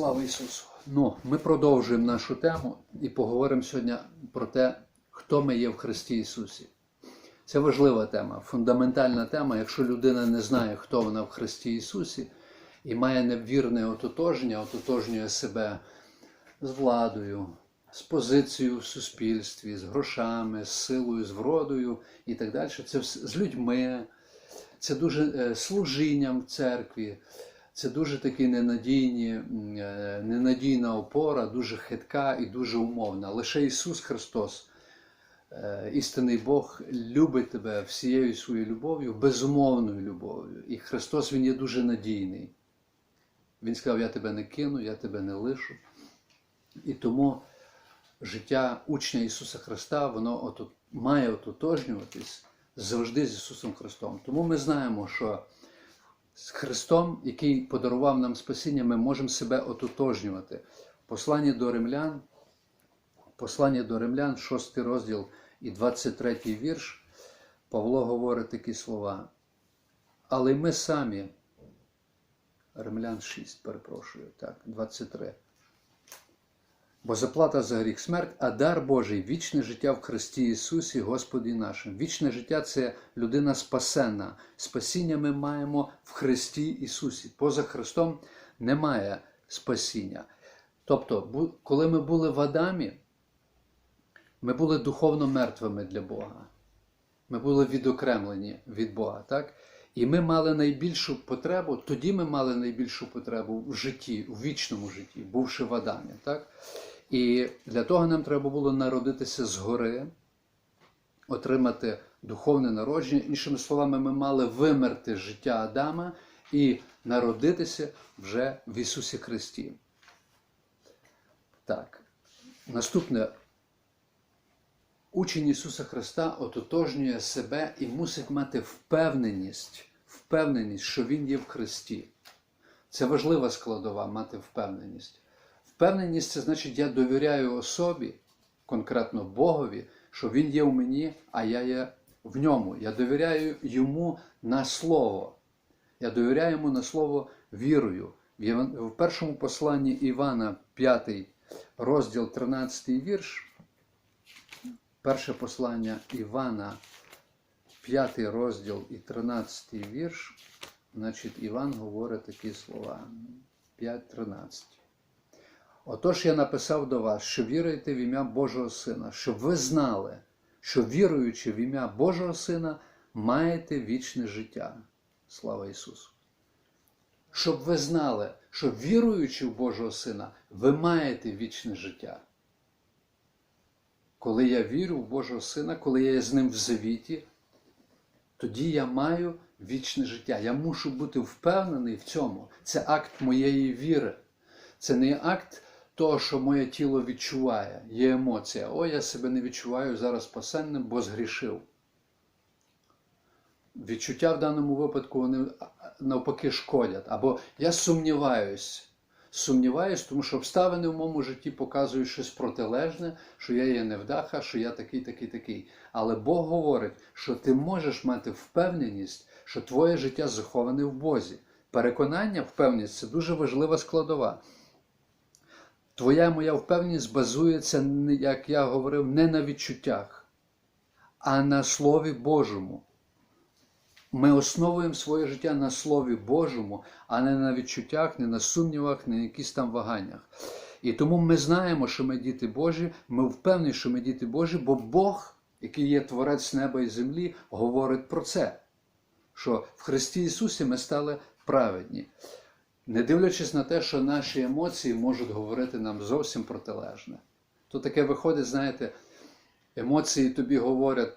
Слава Ісусу! Ну, ми продовжуємо нашу тему і поговоримо сьогодні про те, хто ми є в Христі Ісусі. Це важлива тема, фундаментальна тема. Якщо людина не знає, хто вона в Христі Ісусі, і має невірне ототожнення, ототожнює себе з владою, з позицією в суспільстві, з грошами, з силою, з вродою і так далі. Це з людьми, це дуже е, служінням в церкві. Це дуже такі ненадійні, е, ненадійна опора, дуже хитка і дуже умовна. Лише Ісус Христос, е, істинний Бог, любить тебе всією своєю любов'ю, безумовною любов'ю. І Христос Він є дуже надійний. Він сказав: Я тебе не кину, я тебе не лишу. І тому життя учня Ісуса Христа, воно отут, має ототожнюватись завжди з Ісусом Христом. Тому ми знаємо, що з Христом, який подарував нам спасіння, ми можемо себе ототожнювати. Послання до римлян, послання до римлян, 6 розділ і 23 вірш, Павло говорить такі слова. Але ми самі, Римлян 6, перепрошую, так, 23. Бо заплата за гріх смерть, а дар Божий вічне життя в Христі Ісусі, Господі нашим. Вічне життя це людина спасена. Спасіння ми маємо в Христі Ісусі. Поза Христом немає спасіння. Тобто, коли ми були в Адамі, ми були духовно мертвими для Бога. Ми були відокремлені від Бога, так? І ми мали найбільшу потребу, тоді ми мали найбільшу потребу в житті, в вічному житті, бувши в Адамі. Так? І для того нам треба було народитися згори, отримати духовне народження. Іншими словами, ми мали вимерти життя Адама і народитися вже в Ісусі Христі. Так. Наступне. Учень Ісуса Христа ототожнює себе і мусить мати впевненість, впевненість, що Він є в Христі. Це важлива складова мати впевненість. Впевненість це значить, я довіряю особі, конкретно Богові, що Він є в мені, а я є в ньому. Я довіряю йому на слово. Я довіряю йому на слово вірою. В першому посланні Івана, 5 розділ 13 вірш. Перше послання Івана, 5 розділ і 13 вірш. Значить, Іван говорить такі слова. 5.13. Отож я написав до вас, що віруєте в ім'я Божого Сина, щоб ви знали, що віруючи в ім'я Божого Сина, маєте вічне життя. Слава Ісусу! Щоб ви знали, що віруючи в Божого Сина, ви маєте вічне життя. Коли я вірю в Божого Сина, коли я є з ним в завіті, тоді я маю вічне життя. Я мушу бути впевнений в цьому. Це акт моєї віри. Це не акт того, що моє тіло відчуває, є емоція. О, я себе не відчуваю зараз спасенним, бо згрішив. Відчуття в даному випадку вони навпаки шкодять. Або я сумніваюсь. Сумніваюсь, тому що обставини в моєму житті показують щось протилежне, що я є невдаха, що я такий, такий, такий. Але Бог говорить, що ти можеш мати впевненість, що твоє життя заховане в Бозі. Переконання, впевненість це дуже важлива складова. Твоя моя впевненість базується, як я говорив, не на відчуттях, а на Слові Божому. Ми основуємо своє життя на Слові Божому, а не на відчуттях, не на сумнівах, не на якісь там ваганнях. І тому ми знаємо, що ми діти Божі, ми впевнені, що ми діти Божі, бо Бог, який є Творець неба і землі, говорить про це, що в Христі Ісусі ми стали праведні. Не дивлячись на те, що наші емоції можуть говорити нам зовсім протилежне. То таке виходить, знаєте, емоції тобі говорять,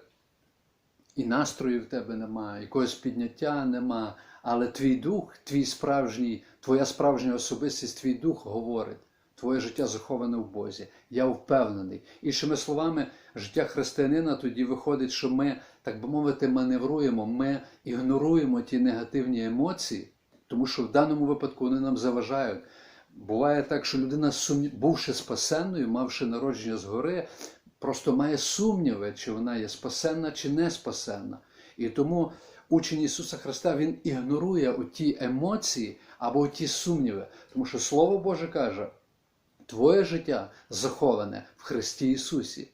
і настрою в тебе немає, якогось підняття нема, але твій дух, твій справжній, твоя справжня особистість, твій дух говорить. Твоє життя заховане в Бозі. Я впевнений. Іншими словами, життя християнина тоді виходить, що ми, так би мовити, маневруємо, ми ігноруємо ті негативні емоції, тому що в даному випадку вони нам заважають. Буває так, що людина, бувши спасенною, мавши народження згори, просто має сумніви, чи вона є спасенна, чи не спасенна. І тому учень Ісуса Христа він ігнорує ті емоції або ті сумніви. Тому що Слово Боже каже, твоє життя заховане в Христі Ісусі.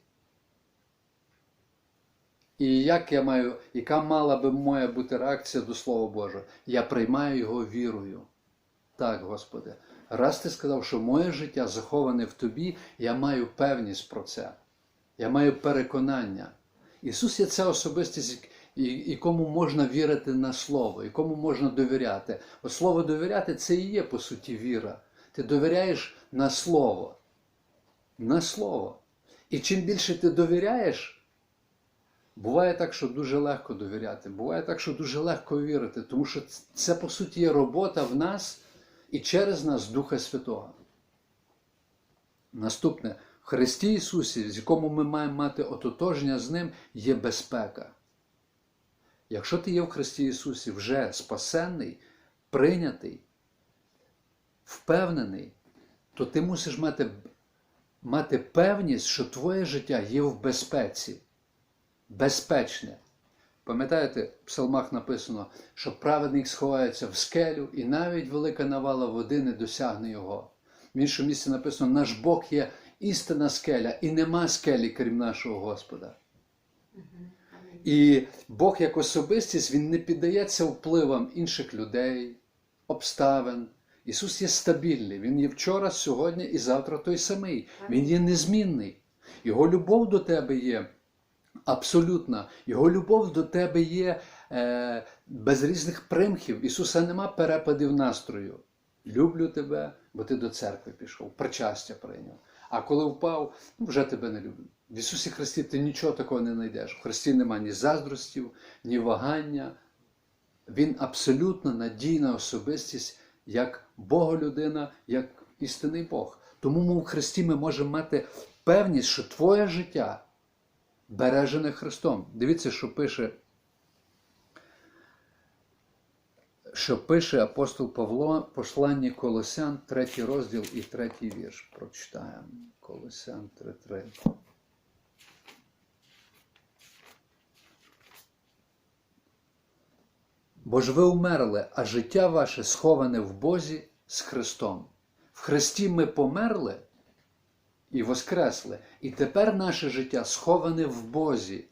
І як я маю, яка мала би моя бути реакція до Слова Божого? Я приймаю його вірою. Так, Господи, раз ти сказав, що моє життя заховане в тобі, я маю певність про це. Я маю переконання. Ісус є ця особистість, якому можна вірити на Слово, якому можна довіряти. От Слово довіряти це і є, по суті, віра. Ти довіряєш на Слово. На Слово. І чим більше ти довіряєш, Буває так, що дуже легко довіряти, буває так, що дуже легко вірити, тому що це, по суті, є робота в нас і через нас Духа Святого. Наступне, в Христі Ісусі, з якому ми маємо мати ототожнення з Ним, є безпека. Якщо ти є в Христі Ісусі вже спасенний, прийнятий, впевнений, то ти мусиш мати, мати певність, що твоє життя є в безпеці безпечне. Пам'ятаєте, в псалмах написано, що праведник сховається в скелю, і навіть велика навала води не досягне його. В іншому місці написано, наш Бог є істинна скеля, і нема скелі, крім нашого Господа. І Бог як особистість, Він не піддається впливам інших людей, обставин. Ісус є стабільний, Він є вчора, сьогодні і завтра той самий. Він є незмінний. Його любов до тебе є абсолютна. Його любов до тебе є е, без різних примхів. Ісуса нема перепадів настрою. Люблю тебе, бо ти до церкви пішов, причастя прийняв. А коли впав, ну вже тебе не люблю. В Ісусі Христі ти нічого такого не знайдеш. В Христі нема ні заздростів, ні вагання. Він абсолютно надійна особистість, як Боголюдина, як істинний Бог. Тому ми в Христі ми можемо мати певність, що твоє життя бережене Христом. Дивіться, що пише, що пише апостол Павло, посланні Колосян, третій розділ і третій вірш. Прочитаємо. Колосян 3.3. Бо ж ви умерли, а життя ваше сховане в Бозі з Христом. В Христі ми померли і воскресли. І тепер наше життя сховане в Бозі.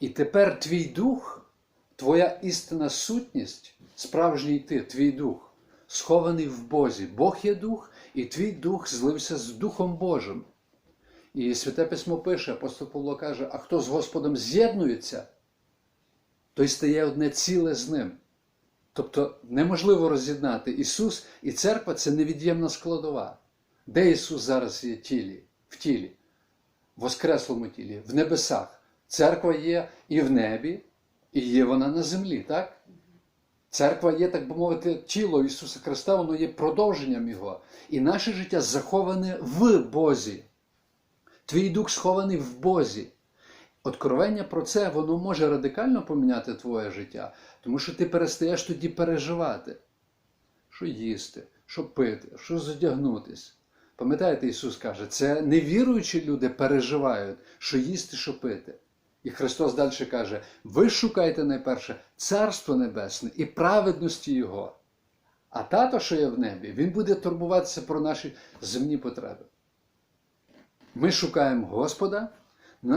І тепер твій дух, твоя істинна сутність, справжній ти, твій дух, схований в Бозі. Бог є дух, і твій дух злився з Духом Божим. І Святе Письмо пише, апостол Павло каже: а хто з Господом з'єднується, той стає одне ціле з ним. Тобто неможливо роз'єднати Ісус і церква це невід'ємна складова. Де Ісус зараз є тілі? В тілі, в воскреслому тілі, в небесах. Церква є і в небі, і є вона на землі, так? Церква є, так би мовити, тіло Ісуса Христа, воно є продовженням Його. І наше життя заховане в Бозі. Твій дух схований в Бозі. Откровення про це воно може радикально поміняти твоє життя, тому що ти перестаєш тоді переживати, що їсти, що пити, що задягнутись. Пам'ятаєте, Ісус каже, це невіруючі люди переживають, що їсти, що пити. І Христос далі каже: ви шукайте найперше Царство Небесне і праведності Його. А тато, що є в небі, Він буде турбуватися про наші земні потреби. Ми шукаємо Господа,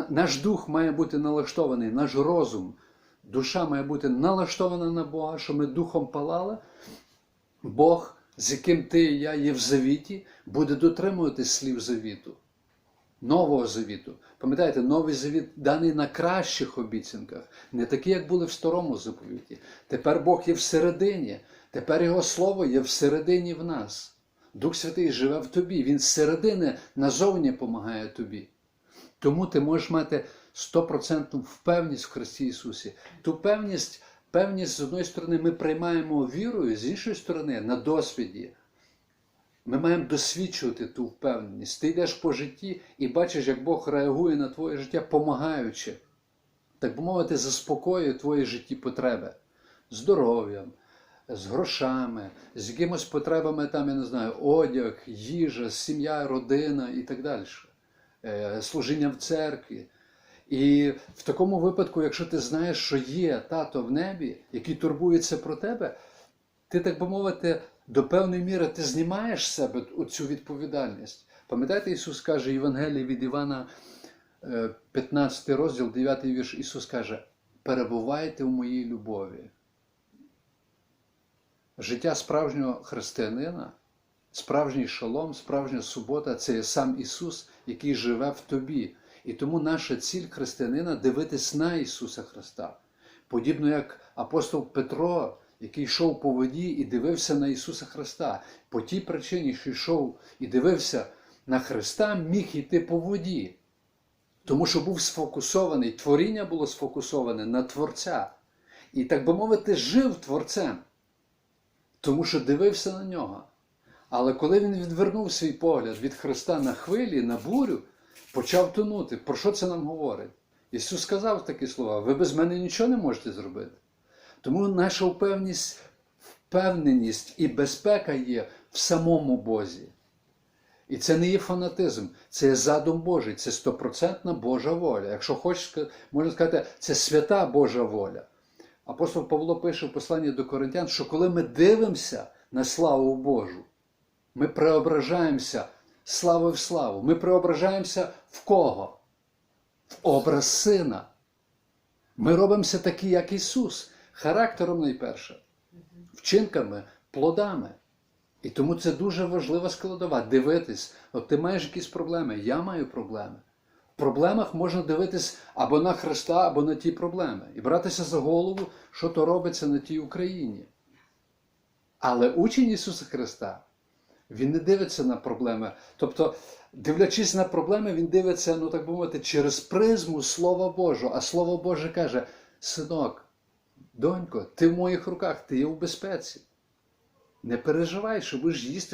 наш дух має бути налаштований, наш розум, душа має бути налаштована на Бога, що ми духом палали. Бог, з яким ти і я є в завіті, буде дотримуватись слів завіту, нового завіту. Пам'ятаєте, новий завіт даний на кращих обіцянках, не такі, як були в старому заповіті. Тепер Бог є всередині, тепер Його Слово є всередині в нас. Дух Святий живе в тобі, Він зсередини назовні допомагає тобі. Тому ти можеш мати стопроцентну впевненість в Христі Ісусі. Ту певність, певність, з одної сторони, ми приймаємо вірою, з іншої сторони, на досвіді. Ми маємо досвідчувати ту впевненість. Ти йдеш по житті і бачиш, як Бог реагує на твоє життя, помагаючи, так би мовити, заспокоює твої житті потреби здоров'ям, з грошами, з якимось потребами, там, я не знаю, одяг, їжа, сім'я, родина і так далі, Е, служіння в церкві. І в такому випадку, якщо ти знаєш, що є тато в небі, який турбується про тебе, ти, так би мовити, до певної міри ти знімаєш з себе цю відповідальність. Пам'ятаєте, Ісус каже Євангелії від Івана, е, 15 розділ, 9 вірш, Ісус каже: перебувайте в моїй любові. Життя справжнього християнина, справжній шалом, справжня субота це є сам Ісус, який живе в тобі. І тому наша ціль християнина дивитись на Ісуса Христа. Подібно як апостол Петро, який йшов по воді і дивився на Ісуса Христа. По тій причині, що йшов і дивився на Христа, міг йти по воді. Тому що був сфокусований, творіння було сфокусоване на Творця. І, так би мовити, жив Творцем, тому що дивився на нього. Але коли він відвернув свій погляд від Христа на хвилі, на бурю, почав тонути. Про що це нам говорить? Ісус сказав такі слова: ви без мене нічого не можете зробити. Тому наша впевненість, впевненість і безпека є в самому Бозі. І це не є фанатизм, це є задум Божий, це стопроцентна Божа воля. Якщо хочеш, можна сказати, це свята Божа воля. Апостол Павло пише в посланні до Коринтян, що коли ми дивимося на славу Божу, ми преображаємося слави в славу. Ми преображаємося в кого? В образ Сина. Ми робимося такі, як Ісус, характером найперше, вчинками, плодами. І тому це дуже важлива складова. Дивитись, от ти маєш якісь проблеми, я маю проблеми. В проблемах можна дивитись або на Христа, або на ті проблеми. І братися за голову, що то робиться на тій Україні. Але учень Ісуса Христа, він не дивиться на проблеми. Тобто, дивлячись на проблеми, він дивиться, ну так би мовити, через призму Слова Божого. А Слово Боже каже: синок, донько, ти в моїх руках, ти є в безпеці. Не переживай, що будеш їсти.